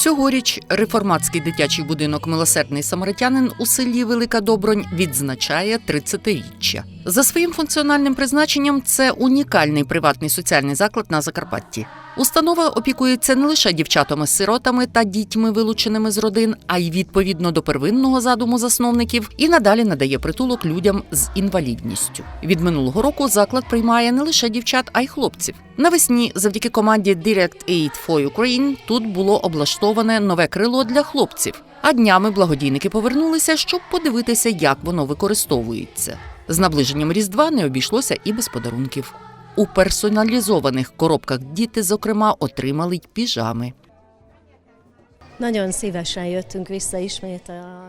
Цьогоріч реформатський дитячий будинок Милосердний самаритянин у селі Велика Добронь відзначає 30-річчя. За своїм функціональним призначенням це унікальний приватний соціальний заклад на Закарпатті. Установа опікується не лише дівчатами-сиротами та дітьми, вилученими з родин, а й відповідно до первинного задуму засновників і надалі надає притулок людям з інвалідністю. Від минулого року заклад приймає не лише дівчат, а й хлопців. Навесні, завдяки команді Direct Aid for Ukraine, тут було облаштоване нове крило для хлопців. А днями благодійники повернулися, щоб подивитися, як воно використовується. З наближенням Різдва не обійшлося і без подарунків. У персоналізованих коробках діти, зокрема, отримали й піжами.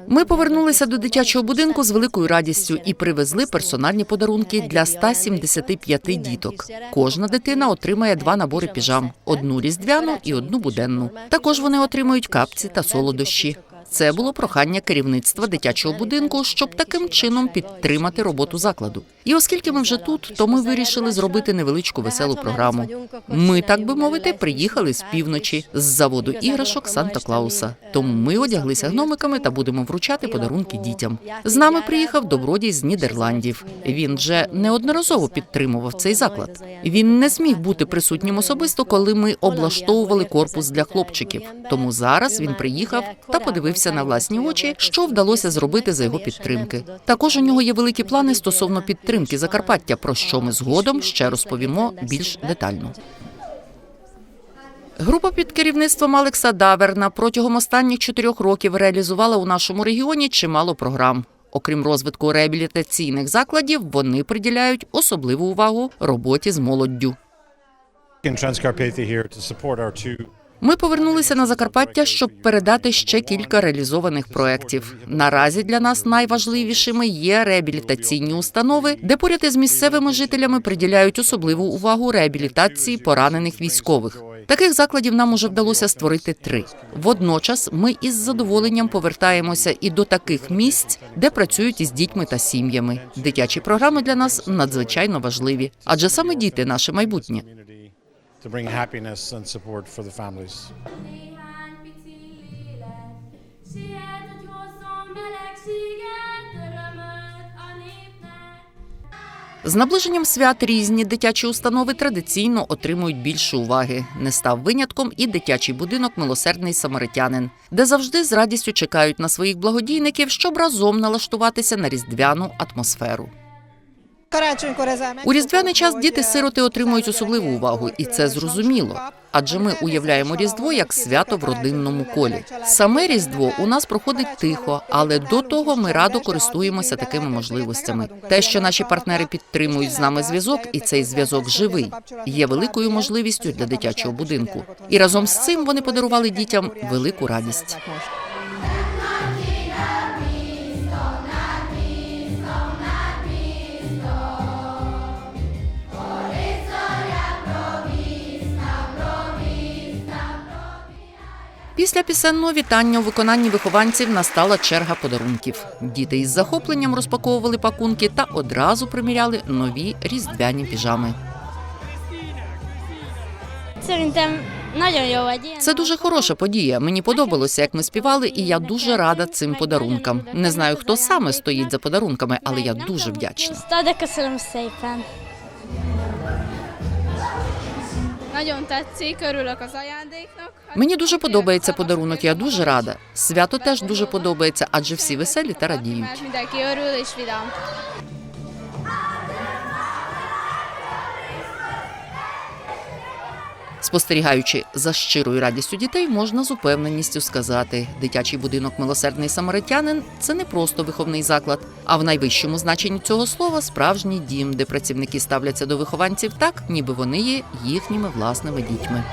Ми повернулися до дитячого будинку з великою радістю і привезли персональні подарунки для 175 діток. Кожна дитина отримає два набори піжам: одну різдвяну і одну буденну. Також вони отримують капці та солодощі. Це було прохання керівництва дитячого будинку, щоб таким чином підтримати роботу закладу. І оскільки ми вже тут, то ми вирішили зробити невеличку веселу програму. Ми, так би мовити, приїхали з півночі з заводу іграшок Санта Клауса. Тому ми одяглися гномиками та будемо вручати подарунки дітям. З нами приїхав добродій з Нідерландів. Він вже неодноразово підтримував цей заклад. Він не зміг бути присутнім особисто, коли ми облаштовували корпус для хлопчиків. Тому зараз він приїхав та подивився на власні очі, що вдалося зробити за його підтримки. Також у нього є великі плани стосовно підтримки Закарпаття, про що ми згодом ще розповімо більш детально. Група під керівництвом Алекса Даверна протягом останніх чотирьох років реалізувала у нашому регіоні чимало програм. Окрім розвитку реабілітаційних закладів, вони приділяють особливу увагу роботі з молоддю. Ми повернулися на Закарпаття, щоб передати ще кілька реалізованих проєктів. Наразі для нас найважливішими є реабілітаційні установи, де поряд із місцевими жителями приділяють особливу увагу реабілітації поранених військових. Таких закладів нам уже вдалося створити три. Водночас ми із задоволенням повертаємося і до таких місць, де працюють із дітьми та сім'ями. Дитячі програми для нас надзвичайно важливі, адже саме діти наше майбутнє. To bring happiness and support for the families. З наближенням свят різні дитячі установи традиційно отримують більше уваги. Не став винятком і дитячий будинок Милосердний самаритянин, де завжди з радістю чекають на своїх благодійників, щоб разом налаштуватися на різдвяну атмосферу. У різдвяний час діти-сироти отримують особливу увагу, і це зрозуміло. Адже ми уявляємо Різдво як свято в родинному колі. Саме Різдво у нас проходить тихо, але до того ми радо користуємося такими можливостями. Те, що наші партнери підтримують з нами зв'язок, і цей зв'язок живий, є великою можливістю для дитячого будинку. І разом з цим вони подарували дітям велику радість. Після пісенного вітання у виконанні вихованців настала черга подарунків. Діти із захопленням розпаковували пакунки та одразу приміряли нові різдвяні піжами. Це дуже хороша подія. Мені подобалося, як ми співали, і я дуже рада цим подарункам. Не знаю, хто саме стоїть за подарунками, але я дуже вдячна. Nagyon tetszik, örülök az ajándéknak. Мені дуже подобається подарунок. Я дуже рада. Свято теж дуже подобається, адже всі веселі та радіють. Mindenki örül és vidám. Спостерігаючи за щирою радістю дітей, можна з упевненістю сказати: дитячий будинок милосердний самаритянин це не просто виховний заклад, а в найвищому значенні цього слова справжній дім, де працівники ставляться до вихованців так, ніби вони є їхніми власними дітьми.